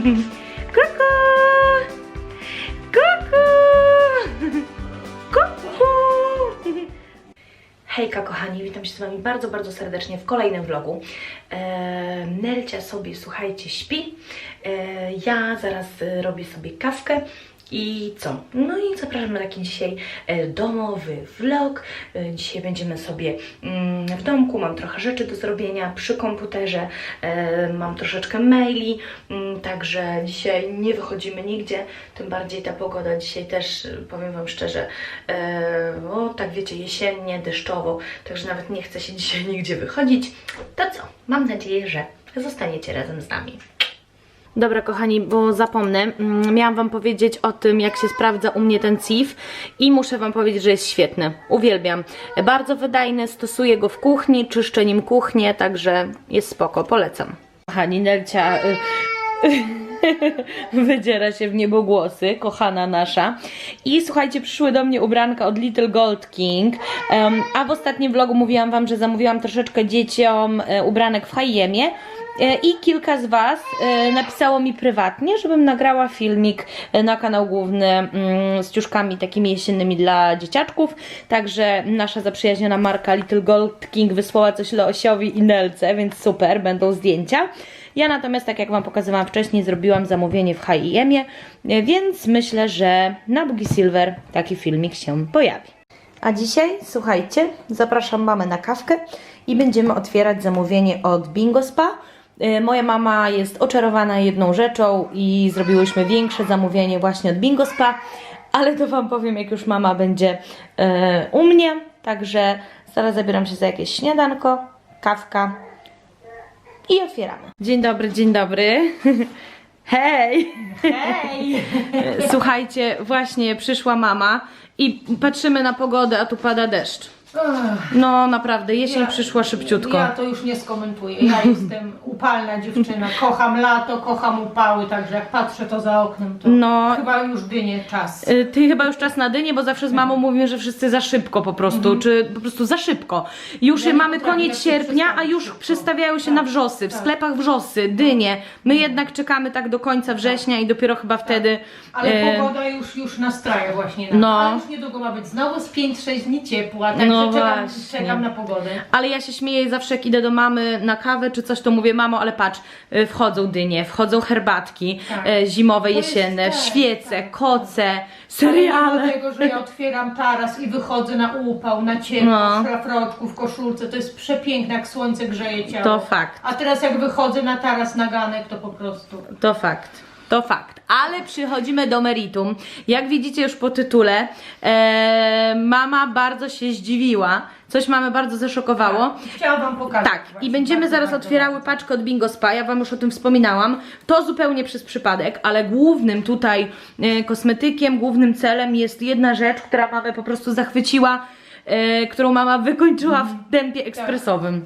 Kuku! Kuku! Kuku! Hejka kochani, witam się z Wami bardzo, bardzo serdecznie w kolejnym vlogu. E, Nelcia sobie, słuchajcie, śpi. E, ja zaraz e, robię sobie kawkę. I co? No i zapraszam na taki dzisiaj e, domowy vlog. E, dzisiaj będziemy sobie mm, w domku, mam trochę rzeczy do zrobienia przy komputerze, e, mam troszeczkę maili, mm, także dzisiaj nie wychodzimy nigdzie, tym bardziej ta pogoda dzisiaj też, powiem Wam szczerze, o, tak wiecie, jesiennie, deszczowo, także nawet nie chce się dzisiaj nigdzie wychodzić. To co? Mam nadzieję, że zostaniecie razem z nami. Dobra, kochani, bo zapomnę. Mm, Miałam Wam powiedzieć o tym, jak się sprawdza u mnie ten CIF i muszę Wam powiedzieć, że jest świetny. Uwielbiam. Bardzo wydajny, stosuję go w kuchni, czyszczę nim kuchnię, także jest spoko, polecam. Kochani, Nelcia y, wydziera się w niebogłosy, kochana nasza. I słuchajcie, przyszły do mnie ubranka od Little Gold King, Em, a w ostatnim vlogu mówiłam Wam, że zamówiłam troszeczkę dzieciom e, ubranek w H&Mie. E, I kilka z Was e, napisało mi prywatnie, żebym nagrała filmik e, na kanał główny mm, z ciuszkami takimi jesiennymi dla dzieciaczków. Także nasza zaprzyjaźniona marka Little Gold King wysłała coś Leosiowi i Nelce, więc super, będą zdjęcia. Ja natomiast, tak jak Wam pokazywałam wcześniej, zrobiłam zamówienie w e, więc myślę, że na Bugi Silver taki filmik się pojawi. A dzisiaj, słuchajcie, zapraszam mamę na kawkę i będziemy otwierać zamówienie od Bingo Spa. E, Moja mama jest oczarowana jedną rzeczą i zrobiłyśmy większe zamówienie właśnie od Bingo Spa, ale to Wam powiem, jak już mama będzie e, u mnie. Także zaraz zabieram się za jakieś śniadanko, kawka i otwieramy. Dzień dobry, dzień dobry. Hej! Hej! Słuchajcie, właśnie przyszła mama i patrzymy na pogodę, a tu pada deszcz. No naprawdę, jesień Ja- przyszła szybciutko. Ja to już nie skomentuję. Ja jestem upalna dziewczyna. Kocham lato, kocham upały, także jak patrzę to za oknem, to No. chyba już dynie czas. Y, Ty chyba już czas na dynię, bo zawsze z mamą mówimy, że wszyscy za szybko po prostu, czy po prostu za szybko. Już Ja nie mamy potrafię koniec tak się sierpnia, a przestawić już szybko. przestawiają się Tak, na wrzosy, w tak. sklepach wrzosy, dynie. My jednak czekamy tak do końca września i dopiero chyba wtedy... Ale e, pogoda już, już nastraja właśnie na No. A już niedługo ma być znowu z 5-6 dni ciepła, także No czekam, właśnie. czekam na pogodę. Ale ja się śmieję zawsze, jak idę do mamy na kawę czy coś, to mówię, mamo, ale patrz, y, wchodzą dynie, wchodzą herbatki Tak. e, zimowe, To jest jesienne, tak, świece, tak. koce, Ale seriale. mimo tego, że ja otwieram taras i wychodzę na upał, na ciepło, No. w szlafroczku, w koszulce, to jest przepiękne, jak słońce grzeje ciało. To fakt. A teraz jak wychodzę na taras na ganek, to po prostu... To fakt. To fakt. Ale przychodzimy do meritum. Jak widzicie już po tytule, e, mama bardzo się zdziwiła. Coś mamy bardzo zaszokowało. Chciałam wam pokazać. Tak, i będziemy bardzo, zaraz bardzo, otwierały bardzo. paczkę od Bingo Spa, ja Wam już o tym wspominałam. To zupełnie przez przypadek, ale głównym tutaj e, kosmetykiem, głównym celem jest jedna rzecz, która mamę po prostu zachwyciła, e, którą mama wykończyła w tempie ekspresowym.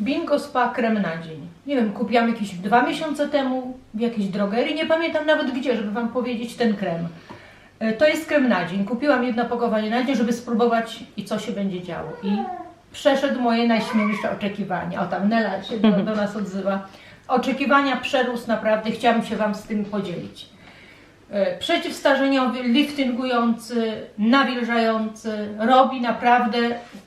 Bingo Spa krem na dzień. Nie wiem, kupiłam jakieś dwa miesiące temu w jakiejś drogerii, nie pamiętam nawet gdzie, żeby wam powiedzieć ten krem. E, To jest krem na dzień. Kupiłam jedno opakowanie na dzień, żeby spróbować i co się będzie działo. I przeszedł moje najśmielsze oczekiwania. O tam Nela się do, do nas odzywa. Oczekiwania przerósł naprawdę, chciałam się wam z tym podzielić. E, Przeciwstarzeniowy, liftingujący, nawilżający, robi naprawdę.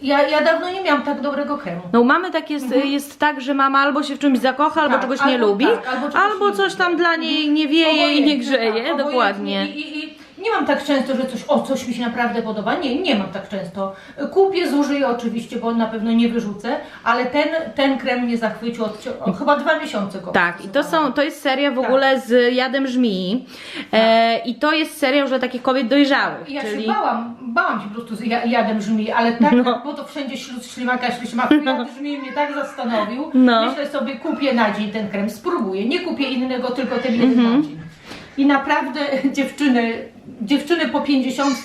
Ja, ja dawno nie miałam tak dobrego kremu. No u mamy tak jest, jest tak, że mama albo się w czymś zakocha, albo Tak, czegoś nie albo lubi, tak, albo albo nie coś tam dla niej nie wieje i nie grzeje, tak, dokładnie. I, I nie mam tak często, że coś, o coś mi się naprawdę podoba. Nie, nie mam tak często. Kupię, zużyję oczywiście, bo na pewno nie wyrzucę, ale ten, ten krem mnie zachwycił od, od chyba dwa miesiące go Tak, i to, są, to jest seria w Tak. ogóle z jadem żmii. E, I to jest seria już dla takich kobiet dojrzałych. I Ja czyli... się bałam, bałam się po prostu z ja- jadem żmii, ale tak, No. bo to wszędzie ślub ślimaka, ślimaku, jad żmii mnie tak zastanowił. No. Myślę sobie, kupię na dzień ten krem, spróbuję. Nie kupię innego, tylko ten jeden Mhm. na dzień. I naprawdę dziewczyny, dziewczyny po 50,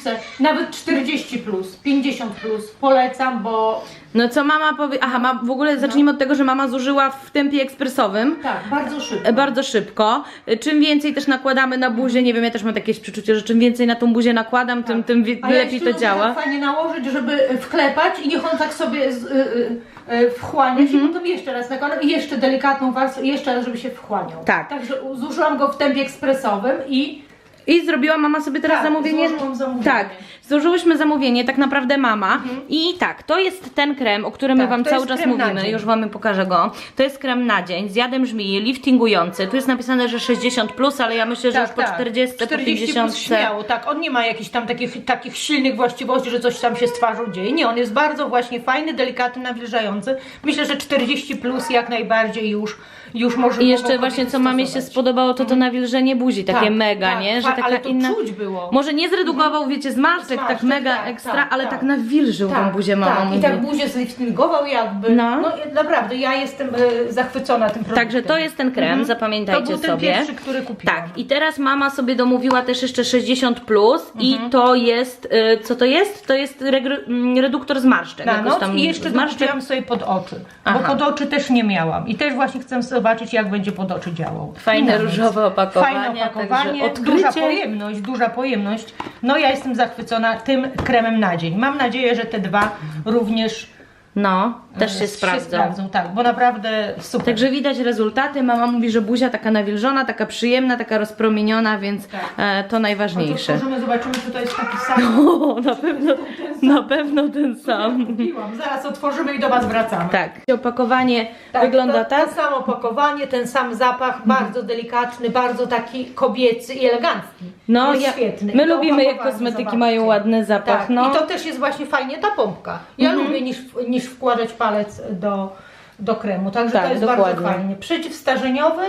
nawet 40 plus, 50 plus, polecam, bo No co mama powie. Aha, ma, w ogóle zacznijmy od tego, że mama zużyła w tempie ekspresowym. tak, bardzo szybko. e, Bardzo szybko. E, Czym więcej też nakładamy na buzię, nie wiem, ja też mam takie przeczucie, że czym więcej na tą buzię nakładam, tym, tym wie- A ja lepiej jeszcze to lubię działa. Tak fajnie nałożyć, żeby wklepać i niech on tak sobie z, y, y, e, wchłania się, potem jeszcze raz nakładam i jeszcze delikatną warstwę, i jeszcze raz, żeby się wchłaniał. Tak. Także zużyłam go w tempie ekspresowym i I zrobiła mama sobie teraz Tak, zamówienie. zamówienie. Tak, złożyłyśmy zamówienie, tak naprawdę mama. I tak, to jest ten krem, o którym my Tak, Wam to cały czas mówimy. Już Wam pokażę go. To jest krem na dzień z jadem żmii, liftingujący. Tu jest napisane, że 60, plus, ale ja myślę, że już po 40, po 40 50. plus śmiało, tak. On nie ma jakichś tam takich, takich silnych właściwości, że coś tam się z twarzą dzieje. Nie, on jest bardzo właśnie fajny, delikatny, nawilżający. Myślę, że 40 plus jak najbardziej już, już może I jeszcze właśnie co mamie się spodobało, to to nawilżenie buzi, takie Tak, mega, tak, nie? Że tak, taka ale to inna. czuć było. Może nie zredukował, wiecie, zmarszczek, tak Zmarszczek, mega tak, ekstra, tak, ale tak. tak nawilżył tą buzię mama tak, mówi. i tak buzię zliftingował jakby. No. No. i naprawdę, ja jestem e, zachwycona tym produktem. Także to jest ten krem, zapamiętajcie Mhm. to był sobie. ten pierwszy, który kupiłam. Tak, i teraz mama sobie domówiła też jeszcze 60 plus i Mhm. to jest, y, co to jest? To jest mm, reduktor zmarszczek. Na noc tam i jeszcze zmarszczek. sobie pod oczy, Aha. bo pod oczy też nie miałam i też właśnie chcę zobaczyć jak będzie pod oczy działał. Fajne różowe opakowanie, Fajne opakowanie, duża pojemność, duża pojemność. No ja jestem zachwycona tym kremem na dzień. Mam nadzieję, że te dwa również No, też e, się sprawdzą. Tak, bo naprawdę super. Także widać rezultaty. Mama mówi, że buzia taka nawilżona, taka przyjemna, taka rozpromieniona, więc Tak. e, to No najważniejsze. otworzymy, zobaczymy czy to jest taki sam. O, na pewno, na pewno ten sam. Kupiłam. Zaraz otworzymy i do Was wracamy. Tak. Opakowanie wygląda to, tak. To samo opakowanie, ten sam zapach, bardzo delikatny, bardzo taki kobiecy i elegancki. No, jest ja- świetny. my I to lubimy, jak opakowanie, kosmetyki zobaczcie. mają ładny zapach, Tak. no. I to też jest właśnie fajnie ta pompka. Ja Mhm. lubię niż, niż wkładać palec do, do kremu, także Tak, to jest dokładnie. bardzo fajnie. Przeciwstarzeniowy,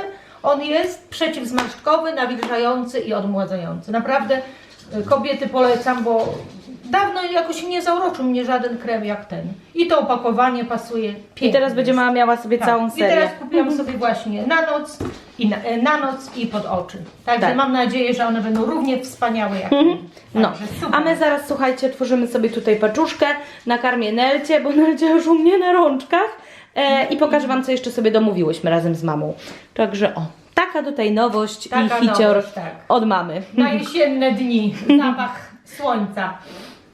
on jest przeciwzmarszczkowy, nawilżający i odmładzający. Naprawdę y, kobiety polecam, bo dawno jakoś nie zauroczył mnie żaden krem jak ten. I to opakowanie pasuje pięknie. I teraz będzie mama miała sobie Tak. całą I serię. teraz kupiłam sobie właśnie na noc i na, e, na noc i pod oczy. Także Tak. mam nadzieję, że one będą równie wspaniałe jak ten. No, Także super. a my zaraz, słuchajcie, tworzymy sobie tutaj paczuszkę, nakarmię Nelcie, bo Nelcia już u mnie na rączkach e, i pokażę Wam, co jeszcze sobie domówiłyśmy razem z mamą. Także o, taka tutaj nowość Taka i hicior nowość, tak. od mamy. Na jesienne dni, zapach słońca.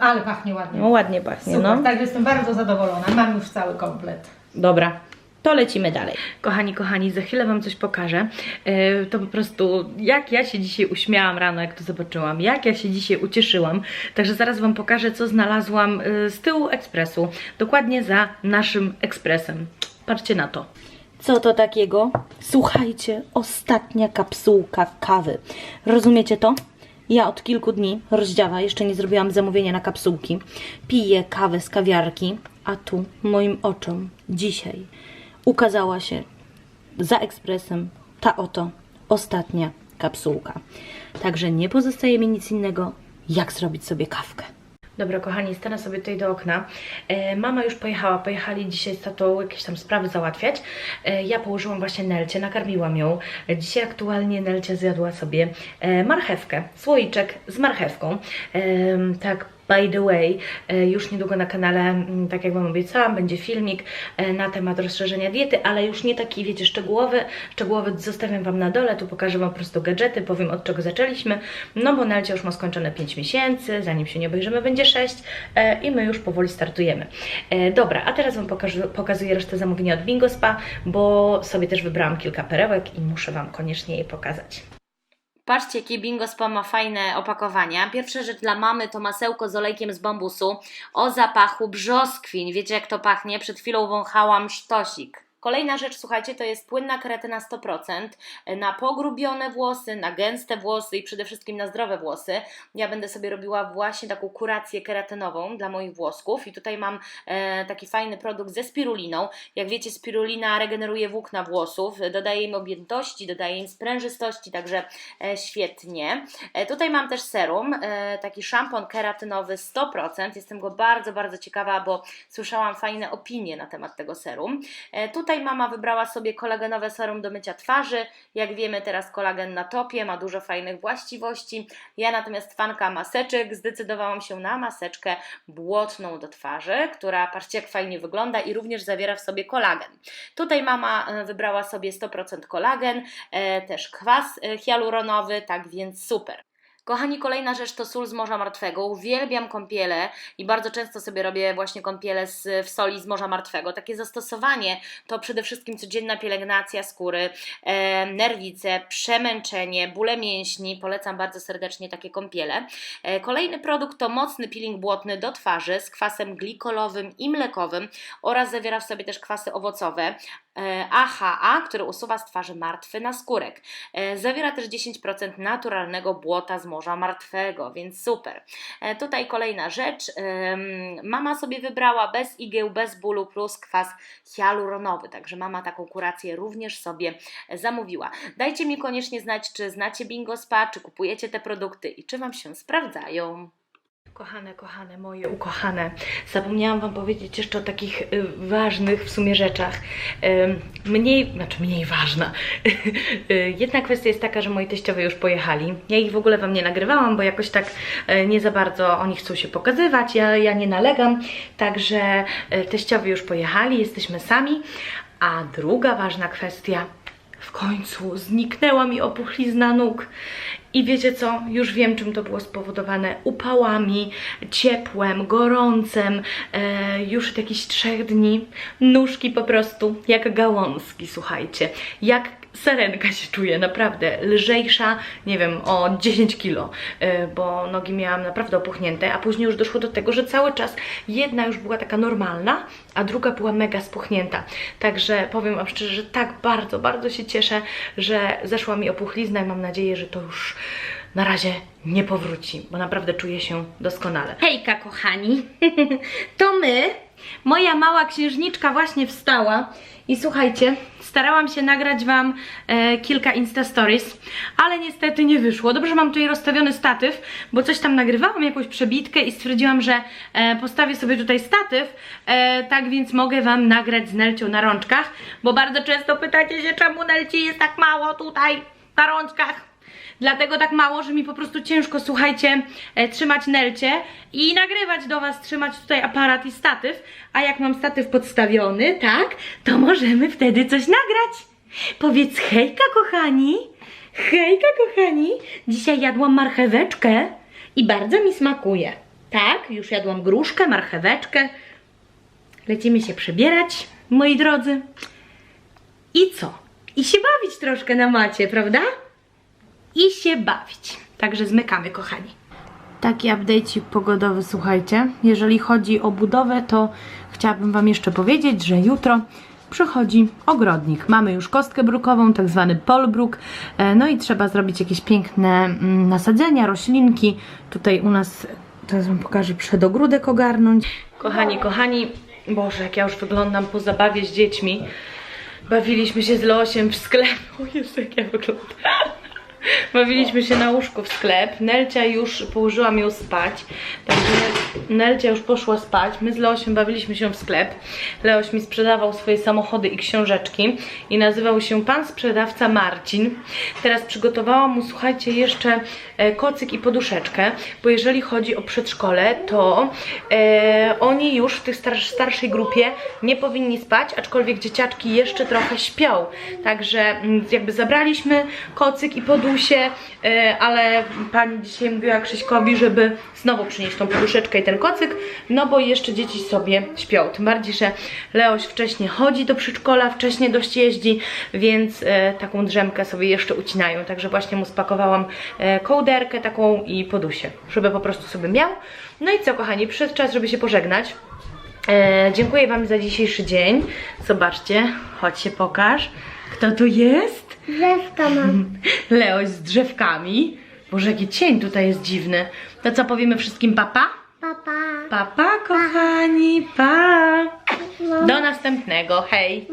Ale pachnie ładnie. No ładnie pachnie, Super, no. także jestem bardzo zadowolona. Mam już cały komplet. Dobra. To lecimy dalej. Kochani, kochani, za chwilę Wam coś pokażę. E, to po prostu, jak ja się dzisiaj uśmiałam rano, jak to zobaczyłam, jak ja się dzisiaj ucieszyłam. Także zaraz Wam pokażę, co znalazłam e, z tyłu ekspresu, dokładnie za naszym ekspresem. Patrzcie na to. Co to takiego? Słuchajcie, ostatnia kapsułka kawy. Rozumiecie to? Ja od kilku dni, rozdziała, jeszcze nie zrobiłam zamówienia na kapsułki, piję kawę z kawiarki, a tu moim oczom dzisiaj ukazała się za ekspresem ta oto ostatnia kapsułka. Także nie pozostaje mi nic innego, jak zrobić sobie kawkę. Dobra, kochani, stanę sobie tutaj do okna. E, mama już pojechała, pojechali dzisiaj z tatą jakieś tam sprawy załatwiać. E, ja położyłam właśnie Nelcie, nakarmiłam ją. E, dzisiaj aktualnie Nelcia zjadła sobie e, marchewkę, słoiczek z marchewką. E, tak, by the way, e, już niedługo na kanale, mm, tak jak Wam obiecałam, będzie filmik e, na temat rozszerzenia diety, ale już nie taki, wiecie, szczegółowy. Szczegółowy zostawiam Wam na dole, tu pokażę Wam po prostu gadżety, powiem od czego zaczęliśmy. No bo Nelcia już ma skończone 5 miesięcy, zanim się nie obejrzymy będzie 6 e, i my już powoli startujemy. Dobra, a teraz Wam pokażę, pokazuję resztę zamówienia od Bingo Spa, bo sobie też wybrałam kilka perełek i muszę Wam koniecznie je pokazać. Patrzcie, jakie Bingo Spa ma fajne opakowania. Pierwsza rzecz dla mamy to masełko z olejkiem z bambusu o zapachu brzoskwiń. Wiecie jak to pachnie? Przed chwilą wąchałam sztosik. Kolejna rzecz, słuchajcie, to jest płynna keretyna 100% na pogrubione włosy, na gęste włosy i przede wszystkim na zdrowe włosy. Ja będę sobie robiła właśnie taką kurację keratynową dla moich włosków i tutaj mam e, taki fajny produkt ze spiruliną. Jak wiecie, spirulina regeneruje włókna włosów, dodaje im objętości, dodaje im sprężystości, także e, świetnie. E, tutaj mam też serum, e, taki szampon keratynowy 100%. Jestem go bardzo, bardzo ciekawa, bo słyszałam fajne opinie na temat tego serum. E, tutaj mama wybrała sobie kolagenowe serum do mycia twarzy. Jak wiemy, teraz kolagen na topie ma dużo fajnych właściwości. Ja natomiast fanka maseczek zdecydowałam się na maseczkę błotną do twarzy, która patrzcie jak fajnie wygląda i również zawiera w sobie kolagen. Tutaj mama e, wybrała sobie 100% kolagen, e, też kwas e, hialuronowy, tak więc super. Kochani, kolejna rzecz to sól z Morza Martwego. Uwielbiam kąpiele i bardzo często sobie robię właśnie kąpiele z, w soli z Morza Martwego. Takie zastosowanie to przede wszystkim codzienna pielęgnacja skóry, e, nerwice, przemęczenie, bóle mięśni. Polecam bardzo serdecznie takie kąpiele. E, kolejny produkt to mocny peeling błotny do twarzy z kwasem glikolowym i mlekowym oraz zawiera w sobie też kwasy owocowe. E, AHA, który usuwa z twarzy martwy naskórek. E, Zawiera też 10% naturalnego błota z Morza Martwego, więc super. E, Tutaj kolejna rzecz. Mama sobie wybrała bez igieł, bez bólu plus kwas hialuronowy, także mama taką kurację również sobie zamówiła. Dajcie mi koniecznie znać, czy znacie Bingo Spa, czy kupujecie te produkty i czy Wam się sprawdzają. Kochane, kochane, moje ukochane, zapomniałam Wam powiedzieć jeszcze o takich y, ważnych w sumie rzeczach. Mniej, znaczy mniej ważna. Y, Jedna kwestia jest taka, że moi teściowie już pojechali. Ja ich w ogóle Wam nie nagrywałam, bo jakoś tak y, nie za bardzo oni chcą się pokazywać, ja, ja nie nalegam. Także teściowie już pojechali, jesteśmy sami. A druga ważna kwestia, w końcu zniknęła mi opuchlizna nóg. I wiecie co? Już wiem, czym to było spowodowane. Upałami, ciepłem, gorącem. E, już od jakichś trzech dni nóżki po prostu jak gałązki, słuchajcie. Jak sarenka się czuje, naprawdę. Lżejsza, nie wiem, o 10 kilo, e, bo nogi miałam naprawdę opuchnięte, a później już doszło do tego, że cały czas jedna już była taka normalna, a druga była mega spuchnięta. Także powiem Wam szczerze, że tak bardzo, bardzo się cieszę, że zeszła mi opuchlizna i mam nadzieję, że to już na razie nie powróci, bo naprawdę czuję się doskonale. Hejka, kochani! to my. Moja mała księżniczka właśnie wstała i słuchajcie, starałam się nagrać Wam e, kilka Insta Stories, ale niestety nie wyszło. Dobrze mam tutaj rozstawiony statyw, bo coś tam nagrywałam, jakąś przebitkę i stwierdziłam, że e, postawię sobie tutaj statyw, e, tak więc mogę Wam nagrać z Nelcią na rączkach, bo bardzo często pytacie się, czemu Nelci jest tak mało tutaj na rączkach. Dlatego tak mało, że mi po prostu ciężko, słuchajcie, e, trzymać nelcie i nagrywać do Was, trzymać tutaj aparat i statyw. A jak mam statyw podstawiony, tak, to możemy wtedy coś nagrać. Powiedz hejka, kochani. Hejka, kochani. Dzisiaj jadłam marcheweczkę i bardzo mi smakuje. Tak, już jadłam gruszkę, marcheweczkę. Lecimy się przebierać, moi drodzy. I co? I się bawić troszkę na macie, prawda? I się bawić. Także zmykamy, kochani. Taki update pogodowy, słuchajcie. Jeżeli chodzi o budowę, to chciałabym Wam jeszcze powiedzieć, że jutro przychodzi ogrodnik. Mamy już kostkę brukową, tak zwany polbruk. E, No i trzeba zrobić jakieś piękne mm, nasadzenia, roślinki. Tutaj u nas, teraz Wam pokażę, przedogródek ogarnąć. Kochani, kochani, Boże, jak ja już wyglądam po zabawie z dziećmi. Bawiliśmy się z Leosiem w sklepie. O Jezu, jak ja wyglądam. Bawiliśmy się na łóżku w sklep. Nelcia już położyłam ją spać. Także Nelcia już poszła spać. My z Leosiem bawiliśmy się w sklep. Leoś mi sprzedawał swoje samochody i książeczki i nazywał się pan sprzedawca Marcin. Teraz przygotowałam mu, słuchajcie, jeszcze e, kocyk i poduszeczkę, bo jeżeli chodzi o przedszkole, to e, oni już w tej star starszej grupie nie powinni spać, aczkolwiek dzieciaczki jeszcze trochę śpią. Także mm, jakby zabraliśmy kocyk i poduszkę, e, ale pani dzisiaj mówiła Krzyśkowi, żeby znowu przynieść tą poduszeczkę i ten kocyk, no bo jeszcze dzieci sobie śpią. Tym bardziej, że Leoś wcześniej chodzi do przedszkola, wcześniej dość jeździ, więc e, taką drzemkę sobie jeszcze ucinają. Także właśnie mu spakowałam e, kołderkę taką i podusię, żeby po prostu sobie miał. No i co kochani, przyszedł czas, żeby się pożegnać. E, dziękuję Wam za dzisiejszy dzień. Zobaczcie, chodź się pokaż. Kto tu jest? Drzewka mam. Leoś z drzewkami. Boże, jaki cień tutaj jest dziwny. To co powiemy wszystkim papa? Papa. Papa, kochani, pa! Do następnego, hej!